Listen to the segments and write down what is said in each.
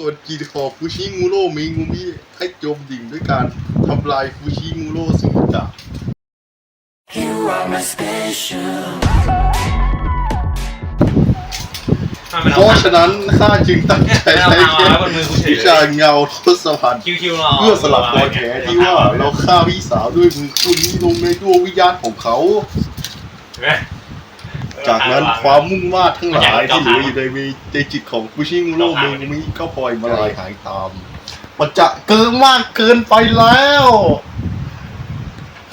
กดกีดคอฟูชิงูโร่มิงูมิให้จมดิ่งด้วยการทำลายฟูชิงูโร่สุดจัก You are my special. เพราะฉะนั้นข้าจึงตั้งใจใช้เอาเอาเอาบนมือกูเฉยวิชาเงาทศพันธ์คิวคิวรอเพื่อสลับรอยแผลที่ว่าเราฆ่าพี่สาวด้วยมือคู่นี้ลงในดวงวิญญาณของเขา จากนั้นความมุ่งมา่ทั้งหลายที่เหลืออยู่ในมีในจิตของฟูชิงูโร่เมงมิก็ปล่อยมาลายหายตาม มันจะเกินมากเกินไปแล้ว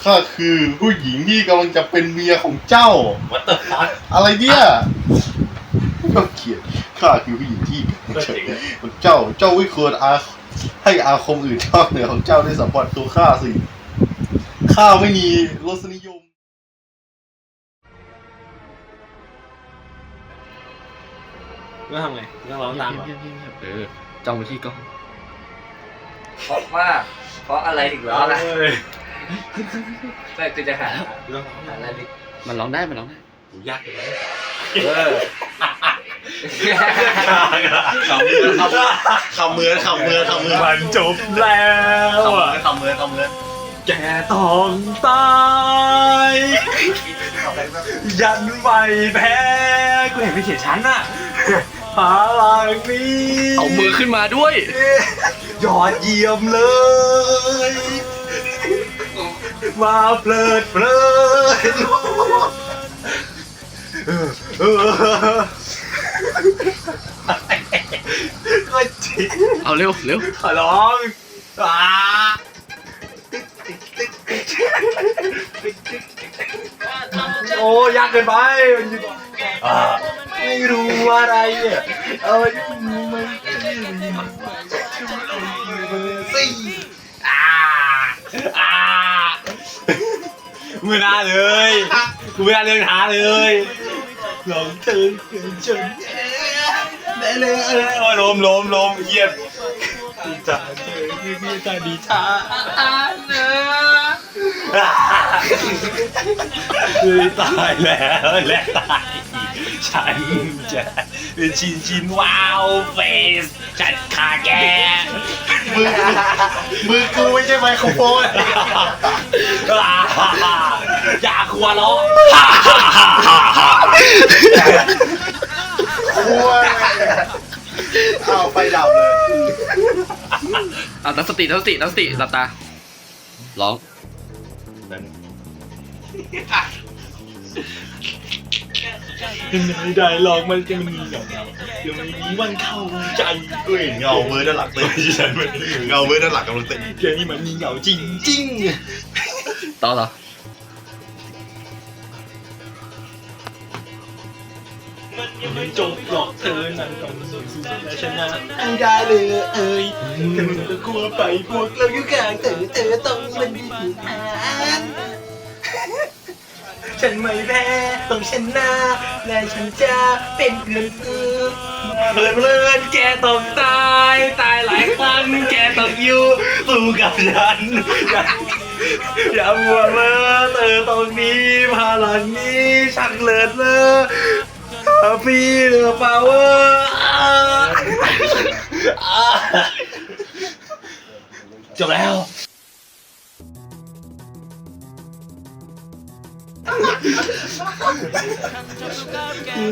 ข้าคือผู้หญิงที่กำลังจะเป็นเมียของเจ้า วัตเตอร์ฟัคอะไรเนี่ยก็เขียนข้าคือผู้หญิงที่กำลังจะเป็นของเจ้า เจ้าไม่ควรอาให้อาคมอื่นนอกเหนือของเจ้าได้สัมผัสตัวข้าสิ ข้าไม่มีรสนิยม ก็ทำไงต้องร้องตามเหรอเออจ้องไปที่กล้องเพราะว่าเพราะอะไรถึงร้องล่ะเอ้ยแต่กูจะหาต้องร้องหาอะไรดิมันร้องได้มันร้องได้หูยากเลยเออคำเมือนคำเมือนคำเมือนคำเมือนมันจบแล้วอะคำเมือนคำเมือนแกต้องตายยันไม่แพ้กูเห็นไปเขียนชั้นอะ พลังนี้เอามือขึ้นมาด้วยยอดเยี่ยมเลย มาเพลิดเพลินเออเออก็จริงเอาเร็วเร็วขอร้องอ่าโอ้ยากเกินไปมันอยู่อ่า ไม่รู้อะไรอะเออมันสิอ่าอ่าไม่น่าเลยกูไม่น่าเรื่องท้าเลยลงเตือเกินจนได้เลยเออโอ้ยลมลมลมเยียบดีจ้าเจอพี่พี่จ้าดีจ้าเนอะตายแล้วและตายอีกฉันจะเป็นชินชินว้าวเฟสจัดขาแกมือมือกูไม่ใช่ไมโครโฟนอย่าขัวล้อกูเอาไฟดับเลยเอาตั้งสติตั้งสติตั้งสติหลับตาร้อง ไม่ได้หรอกมันจะมันเหงาเดี๋ยวมันมีวันเข้าใจกูเห็นเงาเบอร์ด้านหลังเต้นเงาเบอร์ด้านหลังกำลังเต้นเกมนี้มันมีเหงาจริงจริงต่อต่อมันยังไม่จบหรอกเธอนั้นต้องสู้และชนะให้ได้เลยเอ้ยเธอจะกลัวไปพวกเราอยู่ข้างเธอเธอต้องมันมีผิดอ่าน ฉันไม่แพ้ต้องชนะและฉันจะเป็นเพื่อนเธอเพลินเพลินแกต้องตายตายหลายครั้งแกต้องอยู่สู้กับฉันอย่าอย่ามัวเมื่อเธอตองมีพลังนี้ช่างเลิศเลอฟีเดอร์พาวเวอร์จบแล้ว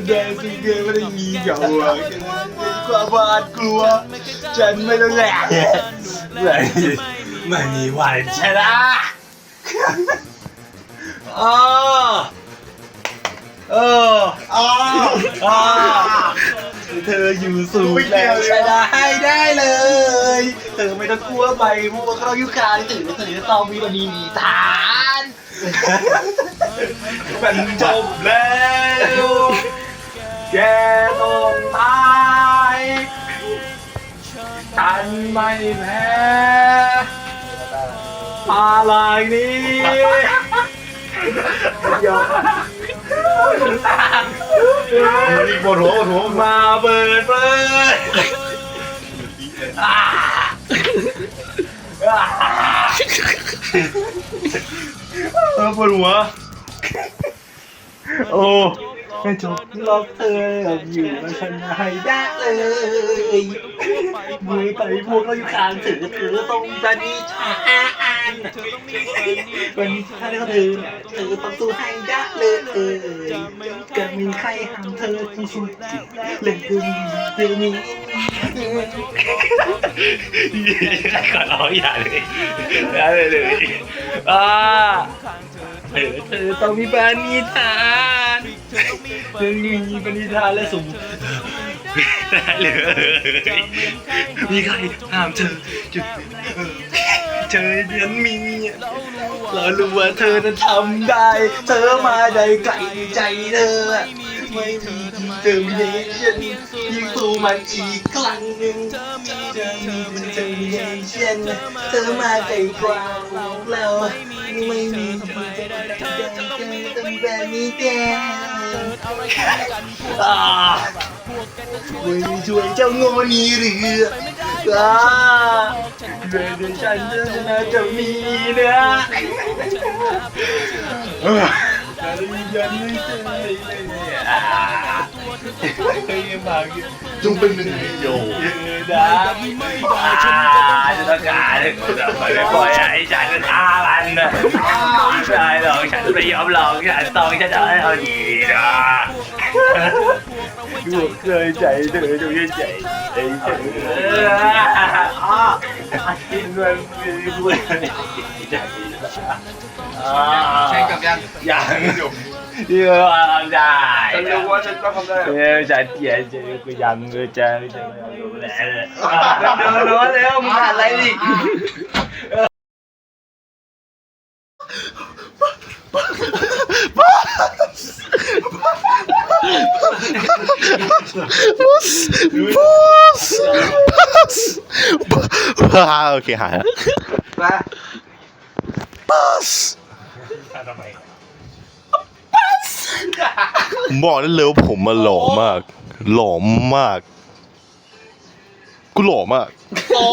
แดงสิเกไม่ได้มีเหงาอะความบาดกลัว ฉันไม่ต้องแหลกไม่ไม่มีวันชนะอ๋อเอออ้าวอ่าเธออยู่สูงแล้วชนะให้ได้เลย เธอไม่ต้องกลัวไปพวกเราอยู่กลางถือเธอต้องมีวันนี้มีฐา มันจบแล้วแกต้องตายฉันไม่แพ้พลังนี้ยอมมีปวดหัวปวดหัวมาเปิดเปิดอ่า อ่าเออปวดหัว โอ้ไม่จบล็อกเธออยู่แล้วฉันให้ได้เลยมือไปพวกเราอยู่ข้างเธอเธอต้องปณิธานปณิธานแล้วเธอเนี่ยเธอต้องสู้ให้ได้เลยเออจะมีใครห้ามเธอที่สุดเล่นคือเธอมีก่อนร้องอย่าเลยอย่าเลยเลยอ่า เธอเธอต้องมีปณิธานเธอมีปณิธานและสมได้เลยมีใครห้ามเธอจุดเธอเดือนมีเรารู้ว่าเธอนั้นทำได้ เธอมาได้ไกลใจเธอไม่มี เธอมีเนชั่นยิงสู้มันอีกครั้งหนึ่งเธอมีเธอมีเนชั่นเธอมาไกลกว่าเราไม่มีเธอเธอต้องแบบนี้แกอ่าช่วยช่วยเจ้าโง่นี้หรืออ่าเรื่องเดี๋ยวฉันจะน่าจะมีนะ จะยันไม่เคยเลยอ่าเคยมากินจงเป็นหนึ่งในโยนะอ่าจะต้อ งการให้คนเราไปไม่ปล่อยให้ฉันฆ่ามันนะไม่ได้หรอกฉันไม่ยอมหรอกฉันต้องฉันจะให้เอาดีนะดูเคยใจเธอดูยังใจใจเธออ่ากินเงินมีด้วยใจอ่าใช้กับยังยังเดี๋ยวทำได้ฉันรู้ว่าฉันก็ทำได้เออฉันเขียนเจอกูยังเออจะจะดูแลเลยเดี๋ยวรู้แล้วมึงขาดอะไรอีกโอเคหายแล้วมา ผมบอกได้เลยว่าผมมาหล่อมาก หล่อมาก กูหล่อมาก โอ้